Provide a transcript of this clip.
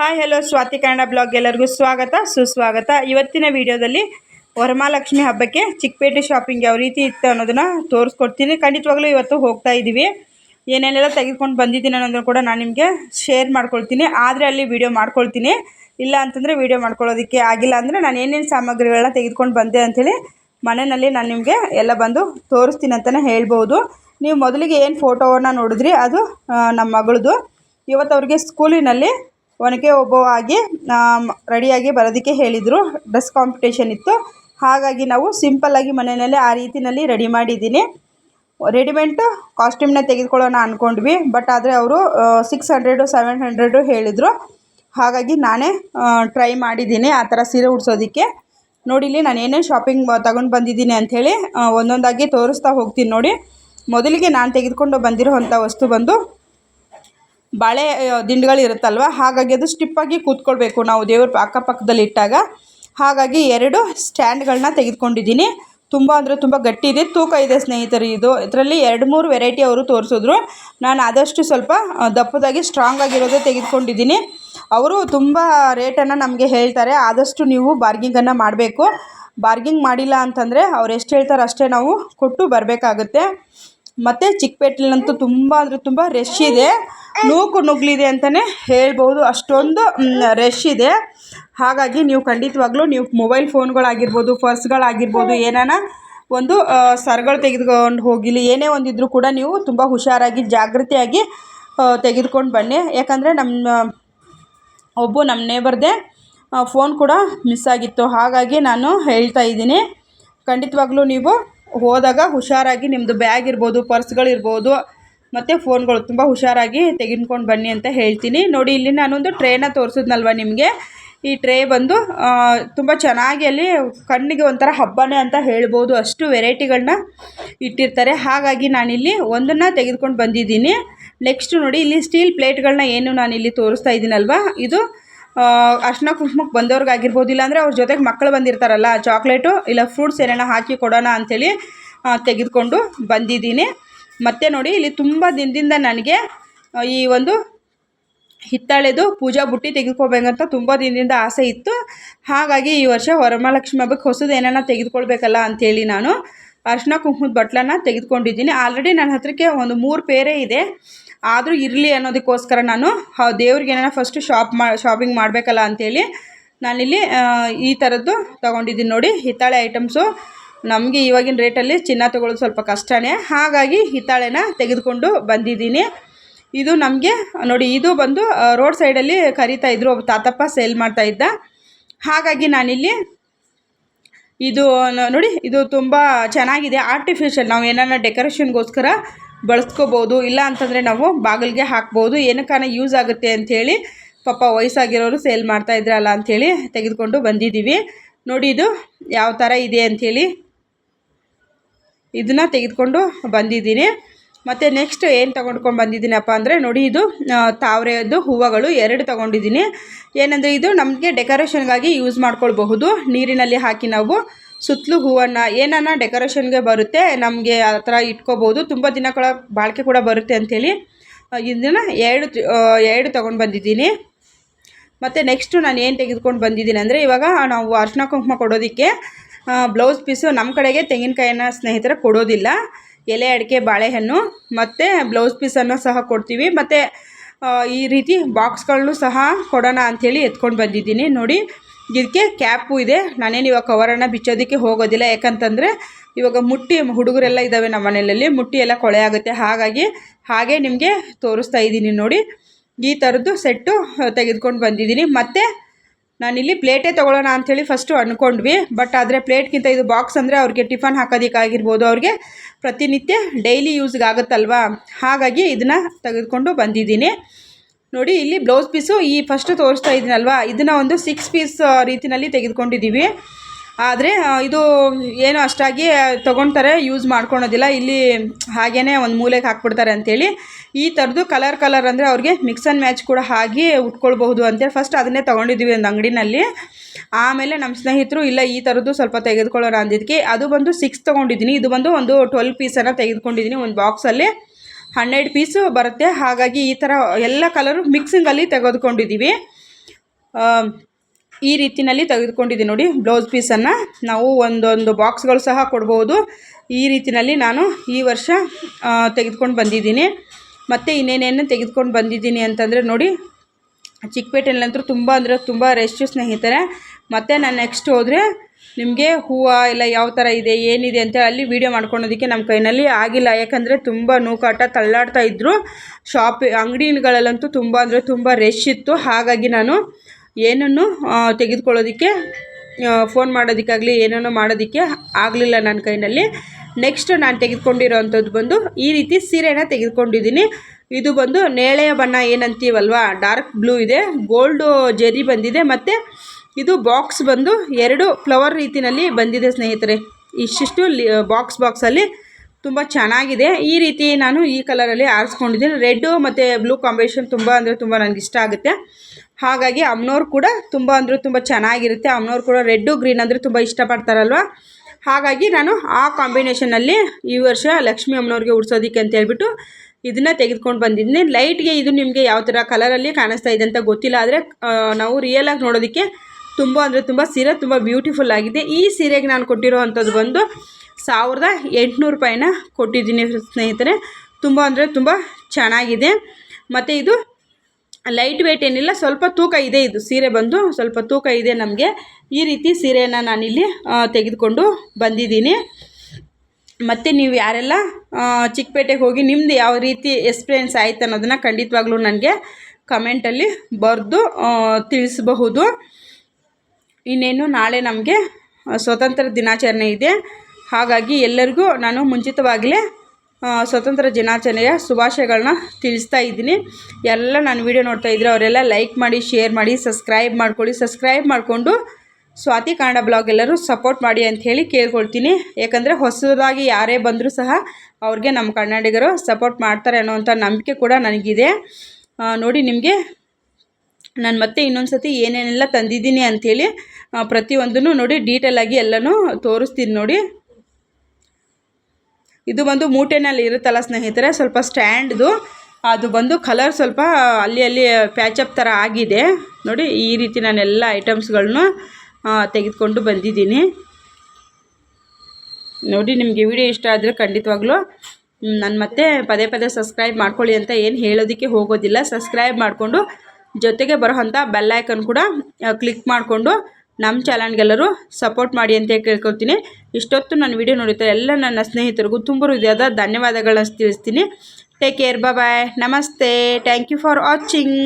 Hi hello Swati Kannada blog ಎಲ್ಲರಿಗೂ ಸ್ವಾಗತ, ಸುಸ್ವಾಗತ. ಇವತ್ತಿನ ವಿಡಿಯೋದಲ್ಲಿ ವರಮಹಾಲಕ್ಷ್ಮಿ ಹಬ್ಬಕ್ಕೆ ಚಿಕ್ಕಪೇಟೆ ಶಾಪಿಂಗ್ ಯಾವ ರೀತಿ ಇತ್ತು ಅನ್ನೋದನ್ನು ತೋರಿಸ್ಕೊಡ್ತೀನಿ. ಖಂಡಿತವಾಗ್ಲೂ ಇವತ್ತು ಹೋಗ್ತಾ ಇದ್ದೀವಿ ಏನೇನೆಲ್ಲ ತೆಗೆದುಕೊಂಡು ಬಂದಿದ್ದೀನಿ ಅನ್ನೋದನ್ನು ಕೂಡ ನಾನು ನಿಮಗೆ ಶೇರ್ ಮಾಡ್ಕೊಳ್ತೀನಿ. ಆದರೆ ಅಲ್ಲಿ ವಿಡಿಯೋ ಮಾಡ್ಕೊಳ್ತೀನಿ. ಇಲ್ಲ ಅಂತಂದರೆ ವಿಡಿಯೋ ಮಾಡ್ಕೊಳ್ಳೋದಕ್ಕೆ ಆಗಿಲ್ಲ ಅಂದರೆ ನಾನು ಏನೇನು ಸಾಮಗ್ರಿಗಳನ್ನ ತೆಗೆದುಕೊಂಡು ಬಂದೆ ಅಂಥೇಳಿ ಮನೆಯಲ್ಲಿ ನಾನು ನಿಮಗೆ ಎಲ್ಲ ಬಂದು ತೋರಿಸ್ತೀನಿ ಅಂತಲೇ ಹೇಳ್ಬೋದು. ನೀವು ಮೊದಲಿಗೆ ಏನು ಫೋಟೋವನ್ನು ನೋಡಿದ್ರಿ? ಅದು ನಮ್ಮ ಮಗಳದು. ಇವತ್ತು ಅವ್ರಿಗೆ ಸ್ಕೂಲಿನಲ್ಲಿ ಒನಕೆ ಒಬ್ಬವಾಗಿ ರೆಡಿಯಾಗಿ ಬರೋದಕ್ಕೆ ಹೇಳಿದರು. ಡ್ರೆಸ್ ಕಾಂಪಿಟೇಷನ್ ಇತ್ತು. ಹಾಗಾಗಿ ನಾವು ಸಿಂಪಲ್ಲಾಗಿ ಮನೆಯಲ್ಲೇ ಆ ರೀತಿಯಲ್ಲಿ ರೆಡಿ ಮಾಡಿದ್ದೀನಿ. ರೆಡಿಮೇಡ್ ಕಾಸ್ಟ್ಯೂಮ್ನ ತೆಗೆದುಕೊಳ್ಳೋಣ ಅಂದ್ಕೊಂಡ್ವಿ ಬಟ್ ಆದರೆ ಅವರು ಸಿಕ್ಸ್ ಹಂಡ್ರೆಡು ಸೆವೆನ್ ಹಂಡ್ರೆಡು ಹೇಳಿದರು. ಹಾಗಾಗಿ ನಾನೇ ಟ್ರೈ ಮಾಡಿದ್ದೀನಿ ಆ ಥರ ಸೀರೆ ಉಡ್ಸೋದಕ್ಕೆ. ನೋಡಿ ಇಲ್ಲಿ ನಾನು ಏನೇನು ಶಾಪಿಂಗ್ ತಗೊಂಡು ಬಂದಿದ್ದೀನಿ ಅಂಥೇಳಿ ಒಂದೊಂದಾಗಿ ತೋರಿಸ್ತಾ ಹೋಗ್ತೀನಿ ನೋಡಿ. ಮೊದಲಿಗೆ ನಾನು ತೆಗೆದುಕೊಂಡು ಬಂದಿರೋ ವಸ್ತು ಬಂದು ಬಾಳೆ ದಿಂಡುಗಳು ಇರುತ್ತಲ್ವ? ಹಾಗಾಗಿ ಅದು ಸ್ಟಿಪ್ಪಾಗಿ ಕೂತ್ಕೊಳ್ಬೇಕು. ನಾವು ದೇವ್ರ ಅಕ್ಕಪಕ್ಕದಲ್ಲಿ ಇಟ್ಟಾಗ. ಹಾಗಾಗಿ ಎರಡು ಸ್ಟ್ಯಾಂಡ್ಗಳನ್ನ ತೆಗೆದುಕೊಂಡಿದ್ದೀನಿ. ತುಂಬ ಅಂದರೆ ತುಂಬ ಗಟ್ಟಿ ಇದೆ. ತೂಕ ಇದೆ ಸ್ನೇಹಿತರು ಇದು. ಇದರಲ್ಲಿ ಎರಡು ಮೂರು ವೆರೈಟಿ ಅವರು ತೋರಿಸಿದ್ರು. ನಾನು ಆದಷ್ಟು ಸ್ವಲ್ಪ ದಪ್ಪದಾಗಿ ಸ್ಟ್ರಾಂಗ್ ಆಗಿರೋದೇ ತೆಗೆದುಕೊಂಡಿದ್ದೀನಿ. ಅವರು ತುಂಬ ರೇಟನ್ನು ನಮಗೆ ಹೇಳ್ತಾರೆ. ಆದಷ್ಟು ನೀವು ಬಾರ್ಗಿಂಗನ್ನು ಮಾಡಬೇಕು. ಬಾರ್ಗಿಂಗ್ ಮಾಡಿಲ್ಲ ಅಂತಂದರೆ ಅವ್ರು ಎಷ್ಟು ಹೇಳ್ತಾರೋ ಅಷ್ಟೇ ನಾವು ಕೊಟ್ಟು ಬರಬೇಕಾಗುತ್ತೆ. ಮತ್ತು ಚಿಕ್ಕಪೇಟೆಲಂತೂ ತುಂಬ ಅಂದರೆ ತುಂಬ ರಶ್ ಇದೆ. ನೂಕು ನುಗ್ಲಿದೆ ಅಂತಲೇ ಹೇಳ್ಬೋದು. ಅಷ್ಟೊಂದು ರಶ್ ಇದೆ. ಹಾಗಾಗಿ ನೀವು ಖಂಡಿತವಾಗ್ಲೂ ನೀವು ಮೊಬೈಲ್ ಫೋನ್ಗಳಾಗಿರ್ಬೋದು ಪರ್ಸ್ಗಳಾಗಿರ್ಬೋದು ಏನಾನ ಒಂದು ಸರ್ಗಳು ತೆಗೆದುಕೊಂಡು ಹೋಗಿಲಿ, ಏನೇ ಒಂದಿದ್ರೂ ಕೂಡ ನೀವು ತುಂಬ ಹುಷಾರಾಗಿ ಜಾಗೃತಿಯಾಗಿ ತೆಗೆದುಕೊಂಡು ಬನ್ನಿ. ಯಾಕಂದರೆ ನಮ್ಮ, ಒಬ್ಬ ನಮ್ಮ ನೇಬರ್ದೇ ಫೋನ್ ಕೂಡ ಮಿಸ್ ಆಗಿತ್ತು. ಹಾಗಾಗಿ ನಾನು ಹೇಳ್ತಾ ಇದ್ದೀನಿ. ಖಂಡಿತವಾಗ್ಲೂ ನೀವು ಹೋದಾಗ ಹುಷಾರಾಗಿ ನಿಮ್ಮದು ಬ್ಯಾಗ್ ಇರ್ಬೋದು ಪರ್ಸ್ಗಳಿರ್ಬೋದು ಮತ್ತು ಫೋನ್ಗಳು ತುಂಬ ಹುಷಾರಾಗಿ ತೆಗೆದುಕೊಂಡು ಬನ್ನಿ ಅಂತ ಹೇಳ್ತೀನಿ. ನೋಡಿ, ಇಲ್ಲಿ ನಾನೊಂದು ಟ್ರೇನ ತೋರಿಸಿದ್ನಲ್ವ ನಿಮಗೆ? ಈ ಟ್ರೇ ಬಂದು ತುಂಬ ಚೆನ್ನಾಗಿ ಅಲ್ಲಿ ಕಣ್ಣಿಗೆ ಒಂಥರ ಹಬ್ಬನೇ ಅಂತ ಹೇಳ್ಬೋದು. ಅಷ್ಟು ವೆರೈಟಿಗಳನ್ನ ಇಟ್ಟಿರ್ತಾರೆ. ಹಾಗಾಗಿ ನಾನಿಲ್ಲಿ ಒಂದನ್ನು ತೆಗೆದುಕೊಂಡು ಬಂದಿದ್ದೀನಿ. ನೆಕ್ಸ್ಟ್ ನೋಡಿ, ಇಲ್ಲಿ ಸ್ಟೀಲ್ ಪ್ಲೇಟ್ಗಳನ್ನ ಏನು ನಾನು ಇಲ್ಲಿ ತೋರಿಸ್ತಾ ಇದ್ದೀನಲ್ವ? ಇದು ಅರ್ಶಿನ ಕುಂಕುಮಕ್ಕೆ ಬಂದವ್ರಿಗಾಗಿರ್ಬೋದು ಇಲ್ಲಾಂದರೆ ಅವ್ರ ಜೊತೆಗೆ ಮಕ್ಕಳು ಬಂದಿರ್ತಾರಲ್ಲ, ಚಾಕ್ಲೇಟು ಇಲ್ಲ ಫ್ರೂಟ್ಸ್ ಏನೇನೋ ಹಾಕಿ ಕೊಡೋಣ ಅಂಥೇಳಿ ತೆಗೆದುಕೊಂಡು ಬಂದಿದ್ದೀನಿ. ಮತ್ತೆ ನೋಡಿ, ಇಲ್ಲಿ ತುಂಬ ದಿನದಿಂದ ನನಗೆ ಈ ಒಂದು ಹಿತ್ತಾಳೆದು ಪೂಜಾ ಬುಟ್ಟಿ ತೆಗೆದುಕೊಳ್ಬೇಕಂತ ತುಂಬ ದಿನದಿಂದ ಆಸೆ ಇತ್ತು. ಹಾಗಾಗಿ ಈ ವರ್ಷ ವರಮಹಾಲಕ್ಷ್ಮಿ ಹಬ್ಬಕ್ಕೆ ಹೊಸದು ಏನಾನ ತೆಗೆದುಕೊಳ್ಬೇಕಲ್ಲ ಅಂಥೇಳಿ ನಾನು ಅರ್ಶಿನ ಕುಂಕುಮದ ಬಟ್ಲನ್ನ ತೆಗೆದುಕೊಂಡಿದ್ದೀನಿ. ಆಲ್ರೆಡಿ ನನ್ನ ಹತ್ರಕ್ಕೆ ಒಂದು ಮೂರು ಪೇರೆ ಇದೆ. ಆದರೂ ಇರಲಿ ಅನ್ನೋದಕ್ಕೋಸ್ಕರ ನಾನು ದೇವ್ರಿಗೆ ಏನಾರ ಫಸ್ಟು ಶಾಪ್ ಮಾ ಶಾಪಿಂಗ್ ಮಾಡಬೇಕಲ್ಲ ಅಂಥೇಳಿ ನಾನಿಲ್ಲಿ ಈ ಥರದ್ದು ತೊಗೊಂಡಿದ್ದೀನಿ ನೋಡಿ, ಹಿತ್ತಾಳೆ ಐಟಮ್ಸು ನಮಗೆ ಇವಾಗಿನ ರೇಟಲ್ಲಿ ಚಿನ್ನ ತೊಗೊಳ್ಳೋದು ಸ್ವಲ್ಪ ಕಷ್ಟನೇ. ಹಾಗಾಗಿ ಹಿತ್ತಾಳೆನ ತೆಗೆದುಕೊಂಡು ಬಂದಿದ್ದೀನಿ. ಇದು ನಮಗೆ, ನೋಡಿ, ಇದು ಬಂದು ರೋಡ್ ಸೈಡಲ್ಲಿ ಕರಿತಾ ಇದ್ರು ಒಬ್ಬ ತಾತಪ್ಪ ಸೇಲ್ ಮಾಡ್ತಾ ಇದ್ದ. ಹಾಗಾಗಿ ನಾನಿಲ್ಲಿ ಇದು ನೋಡಿ, ಇದು ತುಂಬ ಚೆನ್ನಾಗಿದೆ. ಆರ್ಟಿಫಿಷಿಯಲ್ ನಾವು ಏನಾರ ಡೆಕೋರೇಷನ್ಗೋಸ್ಕರ ಬಳಸ್ಕೋಬೋದು ಇಲ್ಲ ಅಂತಂದರೆ ನಾವು ಬಾಗಿಲಿಗೆ ಹಾಕ್ಬೋದು. ಏನಕ್ಕಾನ ಯೂಸ್ ಆಗುತ್ತೆ ಅಂಥೇಳಿ ಪಾಪ ವಯಸ್ಸಾಗಿರೋರು ಸೇಲ್ ಮಾಡ್ತಾ ಇದ್ರಲ್ಲ ಅಂಥೇಳಿ ತೆಗೆದುಕೊಂಡು ಬಂದಿದ್ದೀವಿ. ನೋಡಿ ಇದು ಯಾವ ಥರ ಇದೆ ಅಂಥೇಳಿ ಇದನ್ನು ತೆಗೆದುಕೊಂಡು ಬಂದಿದ್ದೀನಿ. ಮತ್ತು ನೆಕ್ಸ್ಟ್ ಏನು ತೊಗೊಂಡ್ಕೊಂಡು ಬಂದಿದ್ದೀನಪ್ಪ ಅಂದರೆ ನೋಡಿ ಇದು ತಾವರೆಯದ್ದು ಹೂವುಗಳು ಎರಡು ತೊಗೊಂಡಿದ್ದೀನಿ. ಏನಂದರೆ ಇದು ನಮಗೆ ಡೆಕೋರೇಷನ್ಗಾಗಿ ಯೂಸ್ ಮಾಡ್ಕೊಳ್ಬಹುದು. ನೀರಿನಲ್ಲಿ ಹಾಕಿ ನಾವು ಸುತ್ತಲೂ ಹೂವನ್ನು ಏನಾನ ಡೆಕೋರೇಷನ್ಗೆ ಬರುತ್ತೆ, ನಮಗೆ ಆ ಥರ ಇಟ್ಕೋಬೋದು. ತುಂಬ ದಿನಗಳ ಬಾಳಿಕೆ ಕೂಡ ಬರುತ್ತೆ ಅಂಥೇಳಿ ಇದನ್ನು ಎರಡು ಎರಡು ತೊಗೊಂಡು ಬಂದಿದ್ದೀನಿ. ಮತ್ತು ನೆಕ್ಸ್ಟು ನಾನು ಏನು ತೆಗೆದುಕೊಂಡು ಬಂದಿದ್ದೀನಿ ಅಂದರೆ, ಇವಾಗ ನಾವು ಅರ್ಶಿನ ಕುಂಕುಮ ಕೊಡೋದಕ್ಕೆ ಬ್ಲೌಸ್ ಪೀಸು ನಮ್ಮ ಕಡೆಗೆ ತೆಂಗಿನಕಾಯಿನ ಸ್ನೇಹಿತರ ಕೊಡೋದಿಲ್ಲ. ಎಲೆ, ಅಡಿಕೆ, ಬಾಳೆಹಣ್ಣು, ಮತ್ತು ಬ್ಲೌಸ್ ಪೀಸನ್ನು ಸಹ ಕೊಡ್ತೀವಿ. ಮತ್ತು ಈ ರೀತಿ ಬಾಕ್ಸ್ಗಳನ್ನೂ ಸಹ ಕೊಡೋಣ ಅಂಥೇಳಿ ಎತ್ಕೊಂಡು ಬಂದಿದ್ದೀನಿ ನೋಡಿ. ಇದಕ್ಕೆ ಕ್ಯಾಪು ಇದೆ. ನಾನೇನು ಇವಾಗ ಕವರನ್ನು ಬಿಚ್ಚೋದಕ್ಕೆ ಹೋಗೋದಿಲ್ಲ. ಯಾಕಂತಂದರೆ ಇವಾಗ ಮುಟ್ಟಿ ಹುಡುಗರೆಲ್ಲ ಇದ್ದಾವೆ ನಮ್ಮ ಮನೆಯಲ್ಲಿ. ಮುಟ್ಟಿ ಎಲ್ಲ ಕೊಳೆ ಆಗುತ್ತೆ. ಹಾಗಾಗಿ ಹಾಗೆ ನಿಮಗೆ ತೋರಿಸ್ತಾ ಇದ್ದೀನಿ ನೋಡಿ. ಈ ಥರದ್ದು ಸೆಟ್ಟು ತೆಗೆದುಕೊಂಡು ಬಂದಿದ್ದೀನಿ. ಮತ್ತು ನಾನಿಲ್ಲಿ ಪ್ಲೇಟೇ ತೊಗೊಳ್ಳೋಣ ಅಂಥೇಳಿ ಫಸ್ಟು ಅಂದ್ಕೊಂಡ್ವಿ ಬಟ್ ಆದರೆ ಪ್ಲೇಟ್ಗಿಂತ ಇದು ಬಾಕ್ಸ್ ಅಂದರೆ ಅವ್ರಿಗೆ ಟಿಫನ್ ಹಾಕೋದಕ್ಕಾಗಿರ್ಬೋದು ಅವ್ರಿಗೆ ಪ್ರತಿನಿತ್ಯ ಡೈಲಿ ಯೂಸ್ಗೆ ಆಗುತ್ತಲ್ವಾ ಹಾಗಾಗಿ ಇದನ್ನು ತೆಗೆದುಕೊಂಡು ಬಂದಿದ್ದೀನಿ. ನೋಡಿ, ಇಲ್ಲಿ ಬ್ಲೌಸ್ ಪೀಸು ಈ ಫಸ್ಟ್ ತೋರಿಸ್ತಾ ಇದ್ದೀನಲ್ವಾ? ಇದನ್ನು ಒಂದು ಸಿಕ್ಸ್ ಪೀಸ್ ರೀತಿನಲ್ಲಿ ತೆಗೆದುಕೊಂಡಿದ್ದೀವಿ. ಆದರೆ ಇದು ಏನು ಅಷ್ಟಾಗಿ ತೊಗೊಳ್ತಾರೆ ಯೂಸ್ ಮಾಡ್ಕೊಳೋದಿಲ್ಲ. ಇಲ್ಲಿ ಹಾಗೇ ಒಂದು ಮೂಲೆಗೆ ಹಾಕ್ಬಿಡ್ತಾರೆ ಅಂಥೇಳಿ ಈ ಥರದ್ದು ಕಲರ್ ಕಲರ್ ಅಂದರೆ ಅವ್ರಿಗೆ ಮಿಕ್ಸ್ ಆ್ಯಂಡ್ ಮ್ಯಾಚ್ ಕೂಡ ಹಾಗೆ ಉಟ್ಕೊಳ್ಬಹುದು ಅಂತೇಳಿ ಫಸ್ಟ್ ಅದನ್ನೇ ತೊಗೊಂಡಿದ್ದೀವಿ ಒಂದು ಅಂಗಡಿನಲ್ಲಿ. ಆಮೇಲೆ ನಮ್ಮ ಸ್ನೇಹಿತರು, ಇಲ್ಲ, ಈ ಥರದ್ದು ಸ್ವಲ್ಪ ತೆಗೆದುಕೊಳ್ಳೋಣ ಅಂದಿದ್ದಕ್ಕೆ, ಅದು ಬಂದು ಸಿಕ್ಸ್ ತೊಗೊಂಡಿದ್ದೀನಿ. ಇದು ಬಂದು ಒಂದು ಟ್ವೆಲ್ ಪೀಸನ್ನು ತೆಗೆದುಕೊಂಡಿದ್ದೀನಿ ಒಂದು ಬಾಕ್ಸಲ್ಲಿ ಹನ್ನೆರಡು ಪೀಸು ಬರುತ್ತೆ. ಹಾಗಾಗಿ ಈ ಥರ ಎಲ್ಲ ಕಲರು ಮಿಕ್ಸಿಂಗಲ್ಲಿ ತೆಗೆದುಕೊಂಡಿದ್ದೀವಿ ಈ ರೀತಿಯಲ್ಲಿ ತೆಗೆದುಕೊಂಡಿದ್ದೀನಿ ನೋಡಿ ಬ್ಲೌಸ್ ಪೀಸನ್ನು ನಾವು ಒಂದೊಂದು ಬಾಕ್ಸ್ಗಳು ಸಹ ಕೊಡ್ಬೋದು. ಈ ರೀತಿಯಲ್ಲಿ ನಾನು ಈ ವರ್ಷ ತೆಗೆದುಕೊಂಡು ಬಂದಿದ್ದೀನಿ. ಮತ್ತು ಇನ್ನೇನೇನು ತೆಗೆದುಕೊಂಡು ಬಂದಿದ್ದೀನಿ ಅಂತಂದರೆ ನೋಡಿ ಚಿಕ್ಕಪೇಟೆಯಲ್ಲಂತೂ ತುಂಬ ಅಂದರೆ ತುಂಬ ರೆಸ್ಟ್ ಸ್ನೇಹಿತರೆ. ಮತ್ತು ನಾನು ನೆಕ್ಸ್ಟ್ ಹೋದರೆ ನಿಮಗೆ ಹೂವು ಇಲ್ಲ ಯಾವ ಥರ ಇದೆ, ಏನಿದೆ ಅಂತ ಅಲ್ಲಿ ವೀಡಿಯೋ ಮಾಡ್ಕೊಳೋದಕ್ಕೆ ನಮ್ಮ ಕೈನಲ್ಲಿ ಆಗಿಲ್ಲ. ಯಾಕಂದರೆ ತುಂಬ ನೂಕಾಟ, ತಳ್ಳಾಡ್ತಾ ಇದ್ದರು ಶಾಪ್ ಅಂಗಡಿಗಳಲ್ಲಂತೂ ತುಂಬ ಅಂದರೆ ತುಂಬ ರಶ್ ಇತ್ತು. ಹಾಗಾಗಿ ನಾನು ಏನನ್ನು ತೆಗೆದುಕೊಳ್ಳೋದಕ್ಕೆ ಫೋನ್ ಮಾಡೋದಕ್ಕಾಗಲಿ, ಏನನ್ನು ಮಾಡೋದಕ್ಕೆ ಆಗಲಿಲ್ಲ ನನ್ನ ಕೈನಲ್ಲಿ. ನೆಕ್ಸ್ಟ್ ನಾನು ತೆಗೆದುಕೊಂಡಿರೋ ಅಂಥದ್ದು ಬಂದು ಈ ರೀತಿ ಸೀರೆನ ತೆಗೆದುಕೊಂಡಿದ್ದೀನಿ. ಇದು ಬಂದು ನೇಳೆಯ ಬಣ್ಣ ಏನಂತೀವಲ್ವಾ? ಡಾರ್ಕ್ ಬ್ಲೂ ಇದೆ. ಗೋಲ್ಡು ಜರಿ ಬಂದಿದೆ ಮತ್ತು ಇದು ಬಾಕ್ಸ್ ಬಂದು ಎರಡು ಫ್ಲವರ್ ರೀತಿಯಲ್ಲಿ ಬಂದಿದೆ ಸ್ನೇಹಿತರೆ. ಇಷ್ಟಿಷ್ಟು ಬಾಕ್ಸ್ ಬಾಕ್ಸ್ ಬಾಕ್ಸಲ್ಲಿ ತುಂಬ ಚೆನ್ನಾಗಿದೆ. ಈ ರೀತಿ ನಾನು ಈ ಕಲರಲ್ಲಿ ಆರಿಸ್ಕೊಂಡಿದ್ದೀನಿ. ರೆಡ್ಡು ಮತ್ತು ಬ್ಲೂ ಕಾಂಬಿನೇಷನ್ ತುಂಬ ಅಂದರೆ ತುಂಬ ನನಗೆ ಇಷ್ಟ ಆಗುತ್ತೆ. ಹಾಗಾಗಿ ಅಮ್ನೋರು ಕೂಡ ತುಂಬ ಅಂದರೆ ತುಂಬ ಚೆನ್ನಾಗಿರುತ್ತೆ. ಅಮ್ನೋರು ಕೂಡ ರೆಡ್ಡು, ಗ್ರೀನ್ ಅಂದರೆ ತುಂಬ ಇಷ್ಟಪಡ್ತಾರಲ್ವ? ಹಾಗಾಗಿ ನಾನು ಆ ಕಾಂಬಿನೇಷನಲ್ಲಿ ಈ ವರ್ಷ ಲಕ್ಷ್ಮಿ ಅಮ್ಮನವ್ರಿಗೆ ಉಡ್ಸೋದಕ್ಕೆ ಅಂತ ಹೇಳ್ಬಿಟ್ಟು ಇದನ್ನು ತೆಗೆದುಕೊಂಡು ಬಂದಿದ್ದೀನಿ ಲೈಟ್ಗೆ ಇದು ನಿಮಗೆ ಯಾವ ಥರ ಕಲರಲ್ಲಿ ಕಾಣಿಸ್ತಾ ಇದೆ ಅಂತ ಗೊತ್ತಿಲ್ಲ, ಆದರೆ ನಾವು ರಿಯಲಾಗಿ ನೋಡೋದಕ್ಕೆ ತುಂಬ ಅಂದರೆ ತುಂಬ ಸೀರೆ ತುಂಬ ಬ್ಯೂಟಿಫುಲ್ ಆಗಿದೆ. ಈ ಸೀರೆಗೆ ನಾನು ಕೊಟ್ಟಿರೋ ಅಂಥದ್ದು ಬಂದು ಸಾವಿರದ ಎಂಟುನೂರು ರೂಪಾಯಿನ ಕೊಟ್ಟಿದ್ದೀನಿ ಸ್ನೇಹಿತರೆ. ತುಂಬ ಅಂದರೆ ತುಂಬ ಚೆನ್ನಾಗಿದೆ. ಮತ್ತು ಇದು ಲೈಟ್ ವೆಯ್ಟ್ ಏನಿಲ್ಲ, ಸ್ವಲ್ಪ ತೂಕ ಇದೆ ಇದು ಸೀರೆ ಬಂದು, ಸ್ವಲ್ಪ ತೂಕ ಇದೆ ನಮಗೆ. ಈ ರೀತಿ ಸೀರೆಯನ್ನು ನಾನಿಲ್ಲಿ ತೆಗೆದುಕೊಂಡು ಬಂದಿದ್ದೀನಿ. ಮತ್ತು ನೀವು ಯಾರೆಲ್ಲ ಚಿಕ್ಕಪೇಟೆಗೆ ಹೋಗಿ ನಿಮ್ದು ಯಾವ ರೀತಿ ಎಕ್ಸ್ಪೀರಿಯೆನ್ಸ್ ಆಯಿತು ಅನ್ನೋದನ್ನು ಖಂಡಿತವಾಗ್ಲೂ ನನಗೆ ಕಮೆಂಟಲ್ಲಿ ಬರೆದು ತಿಳಿಸಬಹುದು. ಇನ್ನೇನು ನಾಳೆ ನಮಗೆ ಸ್ವತಂತ್ರ ದಿನಾಚರಣೆ ಇದೆ. ಹಾಗಾಗಿ ಎಲ್ಲರಿಗೂ ನಾನು ಮುಂಚಿತವಾಗಲೇ ಸ್ವತಂತ್ರ ದಿನಾಚರಣೆಯ ಶುಭಾಶಯಗಳನ್ನ ತಿಳಿಸ್ತಾ ಇದ್ದೀನಿ. ಎಲ್ಲ ನಾನು ವೀಡಿಯೋ ನೋಡ್ತಾ ಇದ್ರೆ ಅವರೆಲ್ಲ ಲೈಕ್ ಮಾಡಿ ಶೇರ್ ಮಾಡಿ ಸಬ್ಸ್ಕ್ರೈಬ್ ಮಾಡ್ಕೊಳ್ಳಿ. ಸಬ್ಸ್ಕ್ರೈಬ್ ಮಾಡಿಕೊಂಡು ಸ್ವಾತಿ ಕನ್ನಡ ಬ್ಲಾಗ್ ಎಲ್ಲರೂ ಸಪೋರ್ಟ್ ಮಾಡಿ ಅಂತ ಹೇಳಿ ಕೇಳ್ಕೊಳ್ತೀನಿ. ಯಾಕಂದರೆ ಹೊಸದಾಗಿ ಯಾರೇ ಬಂದರೂ ಸಹ ಅವ್ರಿಗೆ ನಮ್ಮ ಕನ್ನಡಿಗರು ಸಪೋರ್ಟ್ ಮಾಡ್ತಾರೆ ಅನ್ನೋವಂಥ ನಂಬಿಕೆ ಕೂಡ ನನಗಿದೆ. ನೋಡಿ ನಿಮಗೆ ನಾನು ಮತ್ತೆ ಇನ್ನೊಂದು ಸತಿ ಏನೇನೆಲ್ಲ ತಂದಿದ್ದೀನಿ ಅಂಥೇಳಿ ಪ್ರತಿಯೊಂದನ್ನು ನೋಡಿ ಡೀಟೇಲಾಗಿ ಎಲ್ಲನೂ ತೋರಿಸ್ತೀನಿ ನೋಡಿ. ಇದು ಬಂದು ಮೂಟೆನಲ್ಲಿ ಇರುತ್ತಲ್ಲ ಸ್ನೇಹಿತರೆ, ಸ್ವಲ್ಪ ಸ್ಟ್ಯಾಂಡ್ದು. ಅದು ಬಂದು ಕಲರ್ ಸ್ವಲ್ಪ ಅಲ್ಲಿ ಅಲ್ಲಿ ಪ್ಯಾಚಪ್ ಥರ ಆಗಿದೆ. ನೋಡಿ ಈ ರೀತಿ ನಾನೆಲ್ಲ ಐಟಮ್ಸ್ಗಳನ್ನೂ ತೆಗೆದುಕೊಂಡು ಬಂದಿದ್ದೀನಿ. ನೋಡಿ, ನಿಮಗೆ ವಿಡಿಯೋ ಇಷ್ಟ ಆದರೆ ಖಂಡಿತವಾಗ್ಲೂ ನಾನು ಮತ್ತೆ ಪದೇ ಪದೇ ಸಬ್ಸ್ಕ್ರೈಬ್ ಮಾಡ್ಕೊಳ್ಳಿ ಅಂತ ಏನು ಹೇಳೋದಕ್ಕೆ ಹೋಗೋದಿಲ್ಲ. ಸಬ್ಸ್ಕ್ರೈಬ್ ಮಾಡಿಕೊಂಡು ಜೊತೆಗೆ ಬರೋವಂಥ ಬೆಲ್ಲೈಕನ್ ಕೂಡ ಕ್ಲಿಕ್ ಮಾಡಿಕೊಂಡು ನಮ್ಮ ಚಾನಲ್ಗೆಲ್ಲರೂ ಸಪೋರ್ಟ್ ಮಾಡಿ ಅಂತ ಕೇಳ್ಕೊಳ್ತೀನಿ. ಇಷ್ಟೊತ್ತು ನನ್ನ ವಿಡಿಯೋ ನೋಡುತ್ತಾರೆ ಎಲ್ಲ ನನ್ನ ಸ್ನೇಹಿತರಿಗೂ ತುಂಬ ಹೃದಯದ ಧನ್ಯವಾದಗಳನ್ನ ತಿಳಿಸ್ತೀನಿ. ಟೇಕ್ ಕೇರ್ ಬಾಯ್ ನಮಸ್ತೆ. Thank you for watching